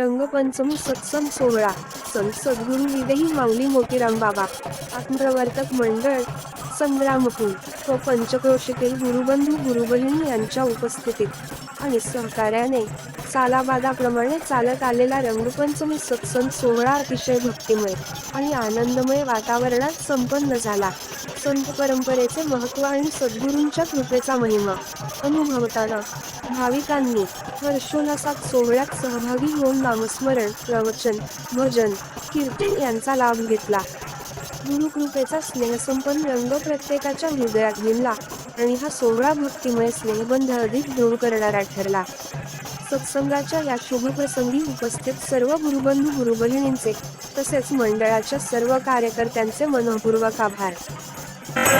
रंगपंचमी सत्सम सोहळा संत सद्गुरू विदेही माऊली मोतीराम बाबा आत्मप्रवर्तक मंडळ संग्रामपूर व पंचक्रोशीतील गुरुबंधू गुरुबहिणी यांच्या उपस्थितीत आणि सहकार्याने सालाबादाप्रमाणे चालत आलेला रंगपंचमी सत्संग सोहळा अतिशय भक्तिमय आणि आनंदमय वातावरणात संपन्न झाला. संत परंपरेचे महत्त्व आणि सद्गुरूंच्या कृपेचा महिमा. अनुभवताना भाविकांनी हर्षोल्लासात सोहळ्यात सहभागी होऊन नामस्मरण प्रवचन भजन कीर्तन यांचा लाभ घेतला. गुरुकृपेचा स्नेहसंपन्न रंग प्रत्येकाच्या हृदयात भिनला आणि हा सोहळा भक्तिमय स्नेहबंध अधिक दृढ करणारा ठरला. सत्संगाच्या या शुभप्रसंगी उपस्थित सर्व गुरुबंधू गुरुबहिणींचे तसेच मंडळाच्या सर्व कार्यकर्त्यांचे मनपूर्वक आभार. oh my